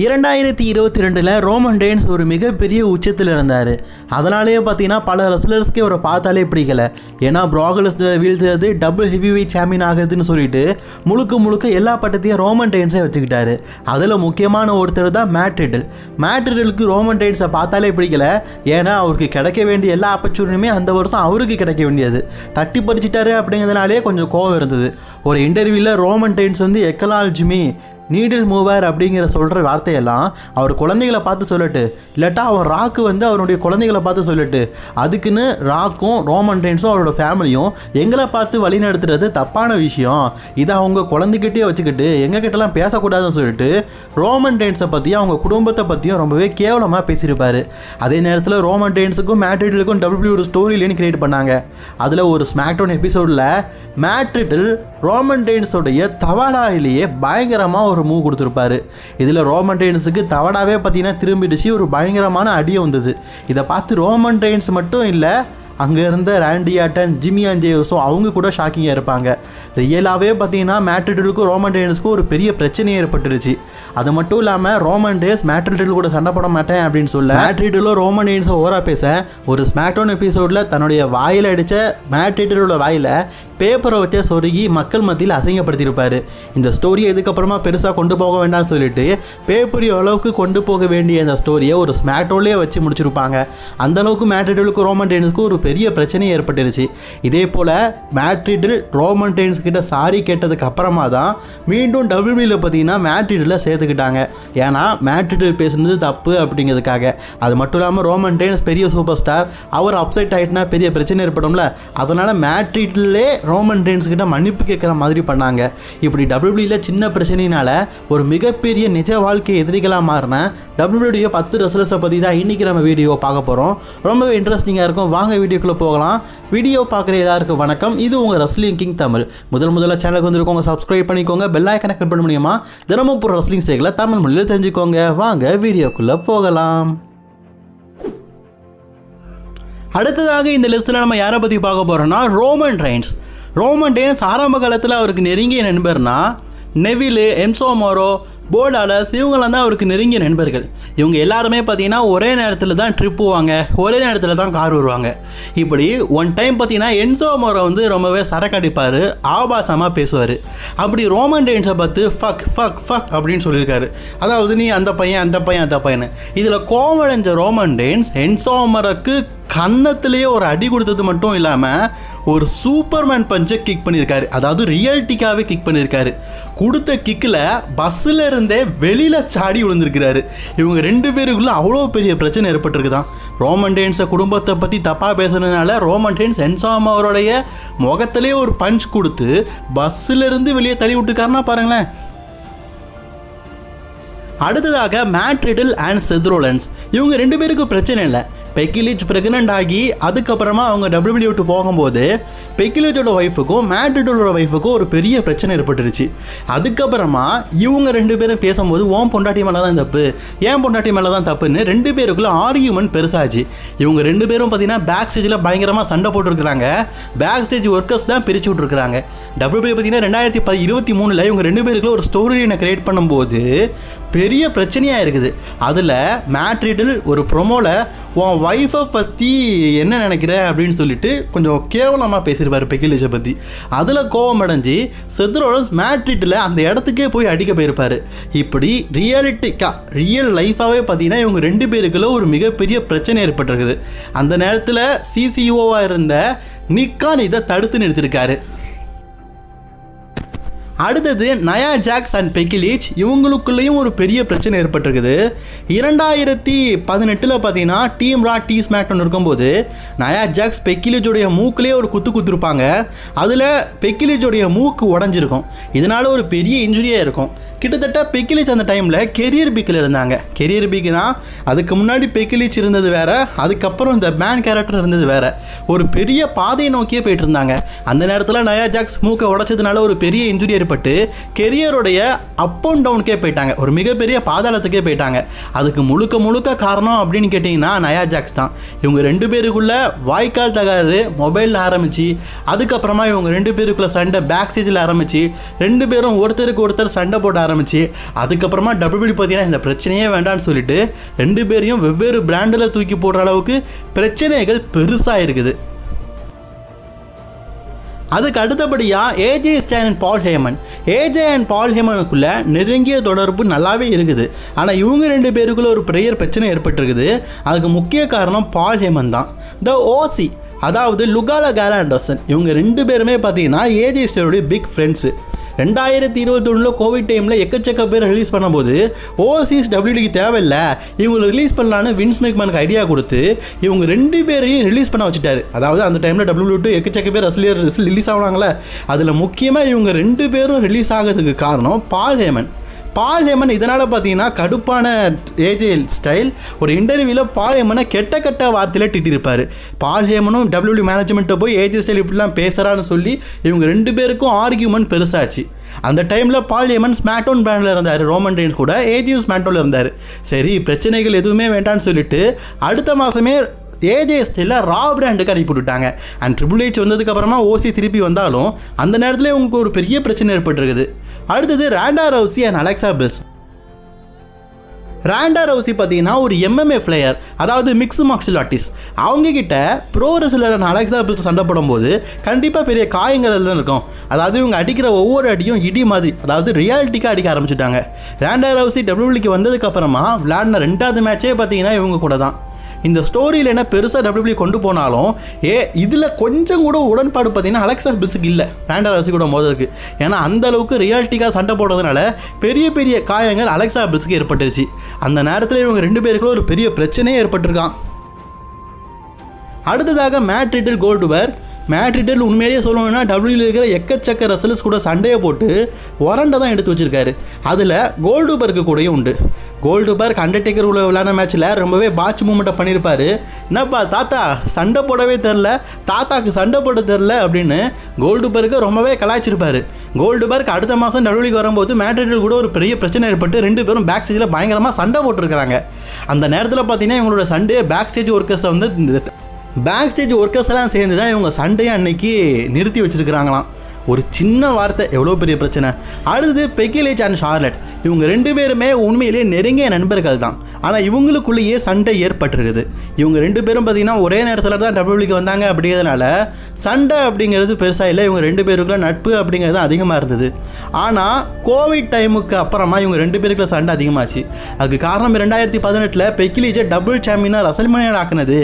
இரண்டாயிரத்தி இருபத்தி ரெண்டில் ரோமன் ரெயின்ஸ் ஒரு மிகப்பெரிய உச்சத்தில் இருந்தார். அதனாலேயே பார்த்தீங்கன்னா பல ரெஸ்லர்ஸ்க்கே அவரை பார்த்தாலே பிடிக்கல. ஏன்னா ப்ராகலஸ் வீழ்த்துறது டபுள் ஹெவி வெயிட் சாம்பியன் ஆகுதுன்னு சொல்லிட்டு முழுக்க முழுக்க எல்லா பட்டத்தையும் ரோமன் ரெயின்ஸே வச்சுக்கிட்டாரு. அதில் முக்கியமான ஒருத்தர் தான் மேட்ரிடல் மேட்ரிடலுக்கு ரோமன் ரெயின்ஸை பார்த்தாலே பிடிக்கல. ஏன்னா அவருக்கு கிடைக்க வேண்டிய எல்லா ஆப்பர்ச்சுனிட்டியுமே அந்த வருஷம் அவருக்கு கிடைக்க வேண்டியது. தட்டி பறிச்சிட்டாரு அப்படிங்கிறதுனாலே கொஞ்சம் கோவம் இருந்தது. ஒரு இன்டர்வியூவில் ரோமன் ரெயின்ஸ் வந்து எக்கலால்ஜுமி நீடில் மூவர் அப்படிங்கிற சொல்கிற வார்த்தையெல்லாம் அவர் குழந்தைகளை பார்த்து சொல்லட்டு. இல்லாட்டா அவன் ராக்கு வந்து அவருடைய குழந்தைகளை பார்த்து சொல்லட்டு. அதுக்குன்னு ராக்கும் ரோமன் ரெயின்ஸும் அவரோட ஃபேமிலியும் எங்களை பார்த்து வழி நடத்துறது தப்பான விஷயம். இதை அவங்க குழந்தைகிட்டே வச்சுக்கிட்டு எங்ககிட்டலாம் பேசக்கூடாதுன்னு சொல்லிட்டு ரோமன் ரெயின்ஸை பற்றியும் அவங்க குடும்பத்தை பற்றியும் ரொம்பவே கேவலமாக பேசியிருப்பாரு. அதே நேரத்தில் ரோமன் ரெயின்ஸுக்கும் மேட்ரிட்டிலுக்கும் டபிள்யூ ஒரு ஸ்டோரி லைன் கிரியேட் பண்ணாங்க. அதில் ஒரு ஸ்மாக்டோன் எபிசோடில் மேட்ரிட்டில் ரோமன் ரெயின்ஸோடைய தவாடாயிலேயே பயங்கரமாக ஒரு மூவ் கொடுத்துருப்பாரு. இதில் ரோமன் ரெயின்ஸுக்கு தவடாவே பார்த்தீங்கன்னா திரும்பிடுச்சு. ஒரு பயங்கரமான அடி வந்தது. இதை பார்த்து ரோமன் ரெயின்ஸ் மட்டும் இல்லை அங்கே இருந்த ரேண்டி ஆட்டன் ஜிம்மி அஞ்சேஸோ அவங்க கூட ஷாக்கிங்காக இருப்பாங்க. ரியலாகவே பார்த்தீங்கன்னா மேட்ரிடலுக்கும் ரோமன் ரெயின்ஸுக்கும் ஒரு பெரிய பிரச்சனையே ஏற்பட்டுருச்சு. அது மட்டும் இல்லாமல் ரோமன் ரேஸ் மேட்ரிடல் கூட சண்டை போட மாட்டேன் அப்படின்னு சொல்ல மேட்ரிடலும் ரோமன் ரெயின்ஸை ஓரா பேச ஒரு ஸ்மாக்டோன் எபிசோடில் தன்னுடைய வாயில் அடித்த மேட்ரிடலோட வாயில் பேப்பரை வச்சே சொருகி மக்கள் மத்தியில் அசிங்கப்படுத்தியிருப்பார். இந்த ஸ்டோரியை இதுக்கப்புறமா பெருசாக கொண்டு போக வேண்டாம்னு சொல்லிட்டு பேப்பரி அளவுக்கு கொண்டு போக வேண்டிய அந்த ஸ்டோரியை ஒரு ஸ்மாக்டோன்லேயே வச்சு முடிச்சிருப்பாங்க. அந்த அளவுக்கு மேட்ரிடலுக்கும் ரோமன் ரெயின்ஸுக்கும் ஒரு பெரிய பிரச்சனை ஏற்பட்டுருச்சு. இதே போல் மேட்ரிடில் ரோமன் ரெயின்ஸ் கிட்ட சாரி கேட்டதுக்கு அப்புறமா தான் மீண்டும் டபிள்யூபியில் பார்த்தீங்கன்னா மேட்ரிடில் சேர்த்துக்கிட்டாங்க. ஏன்னா மேட்ரிடில் பேசுனது தப்பு அப்படிங்கிறதுக்காக. அது மட்டும் இல்லாமல் ரோமன் ரெயின்ஸ் பெரிய சூப்பர் ஸ்டார் அவர் அப்செட் ஆகிட்டுனா பெரிய பிரச்சனை ஏற்படும்ல. அதனால் மேட்ரிட்லே ரோமன் ரெயின்ஸ் கிட்ட மன்னிப்பு கேட்குற மாதிரி பண்ணாங்க. இப்படி டபிள்யூபியில் சின்ன பிரச்சனையினால ஒரு மிகப்பெரிய நிஜ வாழ்க்கை எதிரிகளாக மாறின டபிள்யூடைய பத்து ரசலஸை பற்றி தான் இன்றைக்கி நம்ம வீடியோ பார்க்க போகிறோம் ரொம்பவே இன்ட்ரெஸ்டிங்காக இருக்கும். வாங்க வீடியோ வீடியோக்குள்ளே போகலாம். வீடியோ பார்க்குற எல்லாருக்கும் வணக்கம். இது உங்கள் ரஸ்லிங் கிங் தமிழ். முதல் முதல்ல சேனலுக்கு வந்துருக்கோங்க சப்ஸ்கிரைப் பண்ணிக்கோங்க. பெல் ஐக்கனை கிளிக் பண்ண முடியுமா? தினமும் போகிற ரஸ்லிங் செய்களை தமிழ் மொழியில் தெரிஞ்சுக்கோங்க. வாங்க வீடியோக்குள்ளே போகலாம். அடுத்ததாக இந்த லிஸ்ட்டில் நம்ம யாரை பற்றி பார்க்க போகிறோம்னா ரோமன் ரெயின்ஸ் ரோமன் ரெயின்ஸ் ஆரம்ப காலத்தில் அவருக்கு நெருங்கிய நண்பர்னா நெவிலு எம்சோமோரோ போர்டாலஸ் இவங்களாம் தான் அவருக்கு நெருங்கிய நண்பர்கள். இவங்க எல்லாருமே பார்த்தீங்கன்னா ஒரே நேரத்தில் தான் ட்ரிப் போவாங்க. ஒரே நேரத்தில் தான் கார் வருவாங்க. இப்படி ஒன் டைம் பார்த்தீங்கன்னா என்சோ மோரை வந்து ரொம்பவே சரக்கடிப்பார் ஆபாசமாக பேசுவார். அப்படி ரோமன் டெயின்ஸை பார்த்து ஃபக் ஃபக் ஃபக் அப்படின்னு சொல்லியிருக்காரு. அதாவது நீ அந்த பையன் அந்த பையன் அந்த பையன் இதில் கோமடைஞ்ச ரோமன் டெயின்ஸ் என்சோமருக்கு கன்னத்திலேயே ஒரு அடி கொடுத்தது மட்டும் இல்லாமல் ஒரு சூப்பர்மேன் பஞ்சை கிக் பண்ணியிருக்காரு. அதாவது ரியாலிட்டிக்காகவே கிக் பண்ணியிருக்காரு. கொடுத்த கிக்கில் பஸ்ஸில் இருந்தே வெளியில் சாடி விழுந்திருக்கிறாரு. இவங்க ரெண்டு பேருக்குள்ளே அவ்வளோ பெரிய பிரச்சனை ஏற்பட்டிருக்குதான். ரோமன் டெயின்ஸை குடும்பத்தை பற்றி தப்பாக பேசுனதுனால ரோமன் டெயின்ஸ் என்சாம் அவருடைய முகத்திலே ஒரு பஞ்ச் கொடுத்து பஸ்ஸிலிருந்து வெளியே தள்ளி விட்டுருக்காருன்னா பாருங்களேன். அடுத்ததாக மேட்ரிடில் அண்ட் செத்ரோலன்ஸ் இவங்க ரெண்டு பேருக்கும் பிரச்சனை இல்லை. பெக்கிலிச் பிரெக்னென்ட் ஆகி அதுக்கப்புறமா அவங்க டபிள்யூ விட்டு போகும்போது பெக்கிலிச்சோட ஒய்ஃபுக்கும் மேட் ஒய்ஃபுக்கும் ஒரு பெரிய பிரச்சனை ஏற்பட்டுருச்சு. அதுக்கப்புறமா இவங்க ரெண்டு பேரும் பேசும்போது ஓம் பொண்டாட்டி மேலே தான் தப்பு. ஏன் பொண்டாட்டி மேலே தான் தப்புன்னு ரெண்டு பேருக்குள்ள ஆர்கியூமெண்ட் பெருசாச்சு. இவங்க ரெண்டு பேரும் பார்த்தீங்கன்னா பேக் ஸ்டேஜில் பயங்கரமாக சண்டை போட்டுருக்குறாங்க. பேக் ஸ்டேஜ் ஒர்க்கர்ஸ் தான் பிரித்து விட்ருக்குறாங்க டபிள்யூ பார்த்தீங்கன்னா ரெண்டாயிரத்தி ப இருபத்தி மூணில் இவங்க ரெண்டு பேருக்குள்ள ஒரு ஸ்டோரி லைனை கிரியேட் பண்ணும்போது பெரிய பிரச்சனையாக இருக்குது. அதில் மேட்ரிடில் ஒரு ப்ரொமோவில் உன் ஒய்ஃபை பற்றி என்ன நினைக்கிற? அப்படின்னு சொல்லிட்டு கொஞ்சம் கேவலமாக பேசியிருப்பார் பெக்கிலிஷை பற்றி அதில் கோவம் அடைஞ்சு செத்ரோலஸ் மேட்ரிட்டில் அந்த இடத்துக்கே போய் அடிக்க போயிருப்பார். இப்படி ரியாலிட்டிக்காக ரியல் லைஃபாகவே பார்த்தீங்கன்னா இவங்க ரெண்டு பேருக்குள்ள ஒரு மிகப்பெரிய பிரச்சனை ஏற்பட்டிருக்குது. அந்த நேரத்தில் சிசிஓவாக இருந்த நிக்கான் இதை தடுத்து நிறுத்திருக்காரு. அடுத்தது நயா ஜாக்ஸ் அண்ட் பெக்கிலீச். இவங்களுக்குள்ளேயும் ஒரு பெரிய பிரச்சனை ஏற்பட்டிருக்குது. இரண்டாயிரத்தி பதினெட்டில் பார்த்தீங்கன்னா டீம் ரா டீ ஸ்மேக்டன் இருக்கும்போது நயா ஜாக்ஸ் பெக்கிலிஜோடைய மூக்குலேயே ஒரு குத்து குத்துருப்பாங்க. அதில் பெக்கிலிஜோடைய மூக்கு உடஞ்சிருக்கும். இதனால ஒரு பெரிய இன்ஜுரியாக இருக்கும். கிட்டத்தட்ட பெக்கிலிச் அந்த டைமில் கெரியர் பீக்கில் இருந்தாங்க. கெரியர் பீக்குனா அதுக்கு முன்னாடி பெக்கிலிச் இருந்தது வேற அதுக்கப்புறம் இந்த மேன் கேரக்டர் இருந்தது வேற. ஒரு பெரிய பாதையை நோக்கியே போயிட்டு இருந்தாங்க. அந்த நேரத்தில் நயா ஜாக்ஸ் மூக்கை உடைச்சதுனால ஒரு பெரிய இன்ஜுரி ஏற்பட்டு கெரியருடைய அப் அண்ட் டவுனுக்கே போயிட்டாங்க. ஒரு மிகப்பெரிய பாதாளத்துக்கே போயிட்டாங்க. அதுக்கு முழுக்க முழுக்க காரணம் அப்படின்னு கேட்டிங்கன்னா நயா ஜாக்ஸ் தான். இவங்க ரெண்டு பேருக்குள்ள வாய்க்கால் தகராறு மொபைலில் ஆரம்பிச்சு அதுக்கப்புறமா இவங்க ரெண்டு பேருக்குள்ள சண்டை பேக் ஸ்டேஜில் ஆரம்பிச்சு ரெண்டு பேரும் ஒருத்தருக்கு ஒருத்தர் சண்டை போட ஆரம்பிச்சு அதுக்கப்புறமா டபிள்யூபி பார்த்தீங்கன்னா இந்த பிரச்சனையே வேண்டாம்னு சொல்லிட்டு ரெண்டு பேரையும் வெவ்வேறு பிராண்டில் தூக்கி போடுற அளவுக்கு பிரச்சனைகள் பெருசாக இருக்குது. அதுக்கு அடுத்தபடியாக AJ Stan and Paul Heyman AJ and Paul ஹேமனுக்குள்ள நெருங்கிய தொடர்பு நல்லாவே இருக்குது. ஆனால் இவங்க ரெண்டு பேருக்குள்ள ஒரு பெரிய பிரச்சனை ஏற்பட்டிருக்குது. அதுக்கு முக்கிய காரணம் பால் ஹேமன் தான். த ஓசி அதாவது லுகாலா கேலாண்டர்சன் இவங்க ரெண்டு பேருமே பார்த்தீங்கன்னா ஏஜே ஸ்டாருடைய பிக் ஃப்ரெண்ட்ஸு ரெண்டாயிரத்தி இருபத்தொன்னில் கோவிட் டைமில் எக்கச்சக்க பேர் ரிலீஸ் பண்ணும்போது ஓவர்சீஸ் டபிள்யூடிக்கு தேவையில்ல. இவங்களை ரிலீஸ் பண்ணலான்னு வின்ஸ் மேக்மேனுக்கு ஐடியா கொடுத்து இவங்க ரெண்டு பேரையும் ரிலீஸ் பண்ண வச்சுட்டாரு. அதாவது அந்த டைமில் டபிள்யூ டூ எக்கச்சக்க பேர் ரசிலியர் ரிலீஸ் ஆகுனாங்களே அதில் முக்கியமாக இவங்க ரெண்டு பேரும் ரிலீஸ் ஆகிறதுக்கு காரணம் பால் ஹேமன் பால் ஹேமன் இதனால் பார்த்தீங்கன்னா கடுப்பான ஏஜே ஸ்டைல் ஒரு இன்டர்வியூவில் பால் ஹேமனை கெட்ட கெட்ட வார்த்தையில் திட்டிருப்பார். பால் ஹேமனும் டபிள்யூடி மேனேஜ்மெண்ட்டை போய் ஏஜே ஸ்டைல் இப்படிலாம் பேசுகிறான்னு சொல்லி இவங்க ரெண்டு பேருக்கும் ஆர்கியூமெண்ட் பெருசாச்சு. அந்த டைமில் பால் ஹேமன் ஸ்மாக்டவுன் பிராண்டில் இருந்தார். ரோமன் ரெயின்ஸ் கூட ஏஜியும் ஸ்மாக்டவுனில் இருந்தார். சரி பிரச்சனைகள் எதுவுமே வேண்டான்னு சொல்லிட்டு அடுத்த மாதமே ஏஜே ஸ்டைலில் ரா பிராண்டுக்கு அனுப்பி விட்டுட்டாங்க அண்ட் ட்ரிபிள் ஹெச் வந்ததுக்கப்புறமா ஓசி திருப்பி வந்தாலும் அந்த நேரத்தில் உங்களுக்கு ஒரு பெரிய பிரச்சனை ஏற்பட்டிருக்குது. அடுத்தது Ronda Rousey and Alexa Bliss. Ronda Rousey பார்த்தீங்கன்னா ஒரு எம்எம்ஏ பிளேயர் அதாவது மிக்ஸ் மார்ஷல் ஆர்டிஸ்ட் அவங்க கிட்ட ப்ரோ ரெசிலர் அலெக்சா பில்ஸ் சண்டை போடும்போது கண்டிப்பாக பெரிய காயங்கள் தான் இருக்கும். அதாவது இவங்க அடிக்கிற ஒவ்வொரு அடியும் இடி மாதிரி அதாவது ரியாலிட்டிக்காக அடிக்க ஆரம்பிச்சிட்டாங்க. ரேண்டா ரவுசி டபிள்யூலிக்கு வந்ததுக்கப்புறமா விளையாடின ரெண்டாவது மேட்சே பார்த்தீங்கன்னா இவங்க கூட தான். இந்த ஸ்டோரியில் என்ன பெருசாக டபிள்யூபிள்யூ கொண்டு போனாலும் ஏ இதில் கொஞ்சம் கூட உடன்பாடு பார்த்தீங்கன்னா அலெக்சா பில்ஸுக்கு இல்லை. ரேண்டா ரசி கூட மோதலுக்கு ஏன்னா அந்த அளவுக்கு ரியாலிட்டிக்காக சண்டை போடுறதுனால பெரிய பெரிய காயங்கள் அலெக்சா பில்ஸுக்கு ஏற்பட்டுருச்சு. அந்த நேரத்தில் இவங்க ரெண்டு பேருக்குள்ள ஒரு பெரிய பிரச்சனையே ஏற்பட்டிருக்கான். அடுத்ததாக மேட் ரிட்டில் மேட்ரிட்டில் உண்மையிலேயே சொல்லணும்னா டபிள்யூல இருக்கிற எக்கச்சக்க ரசல்ஸ் கூட சண்டையை போட்டு ஒரண்டை தான் எடுத்து வச்சிருக்காரு. அதில் கோல்டு பர்க்கு கூடயும் உண்டு. கோல்டு பர்க் அண்டர்டேக்கர் உள்ள விளையாட மேட்ச்சில் ரொம்பவே பாட்ச் மூமெண்ட்டை பண்ணியிருப்பார் என்னப்பா தாத்தா சண்டை போடவே தெரில தாத்தாக்கு சண்டை போட தெரில அப்படின்னு கோல்டு பர்க்கு ரொம்பவே கலாய்ச்சிருப்பார். கோல்டு பர்க் அடுத்த மாதம் டபிள்யூக்கு வரும்போது மேட்ரிட்டில் கூட ஒரு பெரிய பிரச்சனை ஏற்பட்டு ரெண்டு பேரும் பேக் ஸ்டேஜில் பயங்கரமாக சண்டை போட்டிருக்கிறாங்க. அந்த நேரத்தில் பார்த்தீங்கன்னா இவங்களோட சண்டே பேக் ஸ்டேஜ் ஒர்க்கர்ஸை வந்து இந்த பேக் ஸ்டேஜ் ஒர்க்கர்ஸ் எல்லாம் சேர்ந்து தான் இவங்க சண்டையை அன்னைக்கு நிறுத்தி வச்சிருக்கிறாங்களாம். ஒரு சின்ன வார்த்தை எவ்வளோ பெரிய பிரச்சனை? அடுத்தது பெக்கிலேஜ் அண்ட் ஷார்லட். இவங்க ரெண்டு பேருமே உண்மையிலேயே நெருங்கிய நண்பர்கள் தான். ஆனால் இவங்களுக்குள்ளேயே சண்டை ஏற்பட்டிருக்குது. இவங்க ரெண்டு பேரும் பார்த்தீங்கன்னா ஒரே நேரத்தில் தான் டபிள்யூக்கு வந்தாங்க அப்படிங்கிறதுனால சண்டை அப்படிங்கிறது பெருசாக இல்லை. இவங்க ரெண்டு பேருக்குள்ள நட்பு அப்படிங்கிறது அதிகமாக இருந்தது. ஆனால் கோவிட் டைமுக்கு அப்புறமா இவங்க ரெண்டு பேருக்குள்ள சண்டை அதிகமாச்சு. அதுக்கு காரணம் ரெண்டாயிரத்தி பதினெட்டில் பெக்கிலேஜை டபுள் சாம்பியனாக ரசல்மனியன் ஆக்குனது.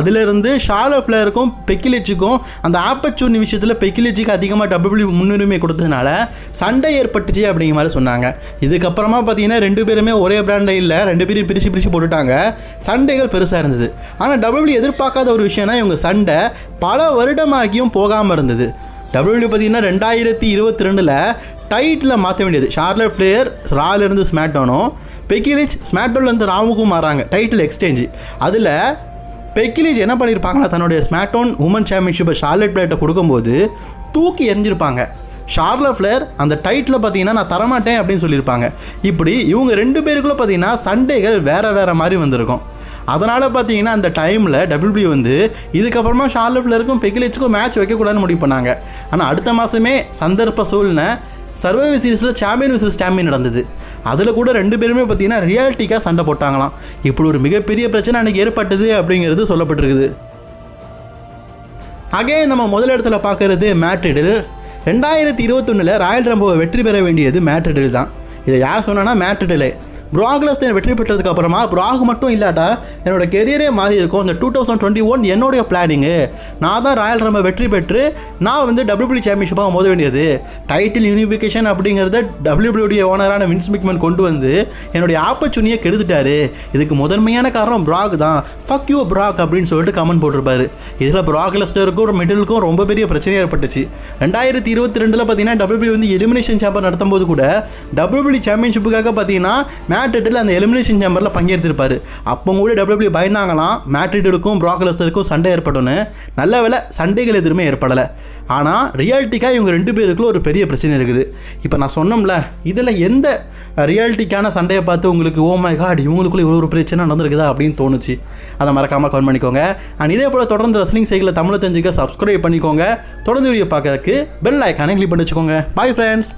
அதிலிருந்து ஷாலோ ஃப்ளேருக்கும் பெக்கிலேஜுக்கும் அந்த ஆப்பர்ச்சுனி விஷயத்தில் பெக்கிலேஜுக்கு அதிகமாக டபிள்யூ முன்னுரிமை கொடுத்ததுனால சண்டை ஏற்பட்டுச்சு அப்படிங்கிற மாதிரி சொன்னாங்க. இதுக்கப்புறமா பார்த்தீங்கன்னா ரெண்டு பேருமே ஒரே பிராண்டே இல்லை ரெண்டு பேரும் பிரித்து பிரித்து போட்டுட்டாங்க. சண்டைகள் பெருசாக இருந்தது. ஆனால் டபிள்யூ எதிர்பார்க்காத ஒரு விஷயம்னா இவங்க சண்டை பல வருடமாகியும் போகாமல் இருந்தது. டபிள்யூ பார்த்தீங்கன்னா ரெண்டாயிரத்தி இருபத்தி ரெண்டில் டைட்டில் மாற்ற வேண்டியது. ஷார்லட் ஃப்ளேயர் ராலேருந்து ஸ்மாக்டவுனும் பெக்கிலிச் ஸ்மாக்டவுன்லேருந்து ராவுக்கும் மாறாங்க டைட்டில் எக்ஸ்சேஞ்சு அதில் பெக்கிலிஸ் என்ன பண்ணியிருப்பாங்கன்னா தன்னுடைய ஸ்மாக்டவுன் உமன் சாம்பியன்ஷிப்பை ஷார்லெட் பிளேட்டை கொடுக்கும்போது தூக்கி எரிஞ்சிருப்பாங்க ஷார்ல ஃப்ளேர் அந்த டைட்டில் பார்த்தீங்கன்னா நான் தரமாட்டேன் அப்படின்னு சொல்லியிருப்பாங்க. இப்படி இவங்க ரெண்டு பேருக்குள்ள பார்த்தீங்கன்னா சண்டைகள் வேறு வேறு மாதிரி வந்திருக்கும். அதனால் பார்த்தீங்கன்னா அந்த டைமில் டபிள்யூபி வந்து இதுக்கப்புறமா ஷார்லட் ஃப்ளேருக்கும் பெக்கிலிச்சுக்கும் மேட்ச் வைக்கக்கூடாதுன்னு முடிவு பண்ணாங்க. ஆனால் அடுத்த மாதமே சந்தர்ப்ப சூழ்நிலை சர்வைவ் சீரீஸில் சாம்பியன் விசஸ் சாம்பியன் நடந்தது. அதில் கூட ரெண்டு பேருமே பார்த்தீங்கன்னா ரியாலிட்டிக்காக சண்டை போட்டாங்களாம். இப்படி ஒரு மிகப்பெரிய பிரச்சனை அன்றைக்கி ஏற்பட்டது அப்படிங்கிறது சொல்லப்பட்டிருக்குது. அகே நம்ம முதல் இடத்துல பார்க்குறது மேட்ரிடில் ரெண்டாயிரத்தி இருபத்தொன்னில் ராயல் ரம்போவை வெற்றி பெற வேண்டியது மேட்ரிடில் தான். இதை யார் சொன்னால் மேட்ரிடிலே ப்ராக்லஸ்டன் வெற்றி பெற்றதுக்கு அப்புறமா ப்ராக் மட்டும் இல்லாட்டா என்னோட கெரியரே மாறி இருக்கும். இந்த டூ தௌசண்ட் டுவெண்ட்டி ஒன் என்னுடைய பிளானிங்கு நான் தான் ராயல் ரம்ப வெற்றி பெற்று நான் வந்து டபிள்யூபிள்யூ சாம்பியன்ஷிப்பாக மோத வேண்டியது. டைட்டில் யூனிஃபிகேஷன் அப்படிங்கிறத டபிள்யூபிள்யூடைய ஓனரான வின்ஸ் மிக்மன் கொண்டு வந்து என்னுடைய ஆப்பர்ச்சுனியை கெடுத்துட்டாரு. இதுக்கு முதன்மையான காரணம் ப்ராக் தான். ஃபக் யூ ப்ராக் அப்படின்னு சொல்லிட்டு கமெண்ட் போட்டிருப்பாரு. இதில் ப்ராக் லெஸ்டருக்கும் மிடிலுக்கும் ரொம்ப பெரிய பிரச்சனை ஏற்பட்டுச்சு. ரெண்டாயிரத்தி இருபத்தி ரெண்டில் பார்த்தீங்கன்னா டபிள்யூபிள்யூ வந்து எலிமினேஷன் சாம்பர் நடத்தும் போது கூட டபிள்யூபிள்யூ சாம்பியன்ஷிப்புக்காக பார்த்தீங்கன்னா மேட்ரிட்டில் அந்த எலிமினேஷன் சேம்பரில் பங்கேற்றிருப்பார். அப்போ கூட டபிள்யூபிள்யூ பயந்தாங்களாம் மேட்ரிட்டுக்கும் ப்ராக்லஸ்டருக்கும் சண்டை ஏற்படும்னு நல்ல வேலை சண்டைகள் எதுவுமே ஏற்படலை. ஆனால் ரியாலிட்டிக்காக இவங்க ரெண்டு பேருக்குள்ள ஒரு பெரிய பிரச்சனை இருக்குது. இப்போ நான் சொன்னோம்ல இதில் எந்த ரியாலிட்டிக்கான சண்டையை பார்த்து உங்களுக்கு ஓ மை காட் இவங்களுக்குள்ள இவ்வளோ ஒரு பிரச்சனை நடந்திருக்குதா? அப்படின்னு தோணுச்சு. அதை மறக்காமல் கமெண்ட் பண்ணிக்கோங்க. அண்ட் இதே போல் தொடர்ந்து ரெஸ்லிங் சைக்கிளை தமிழை தெரிஞ்சுக்க சப்ஸ்கிரைப் பண்ணிக்கோங்க. தொடர்ந்து வீடியோ பார்க்கறதுக்கு பெல் ஐக்கானே கிளிக் பண்ணி வச்சுக்கோங்க. Bye friends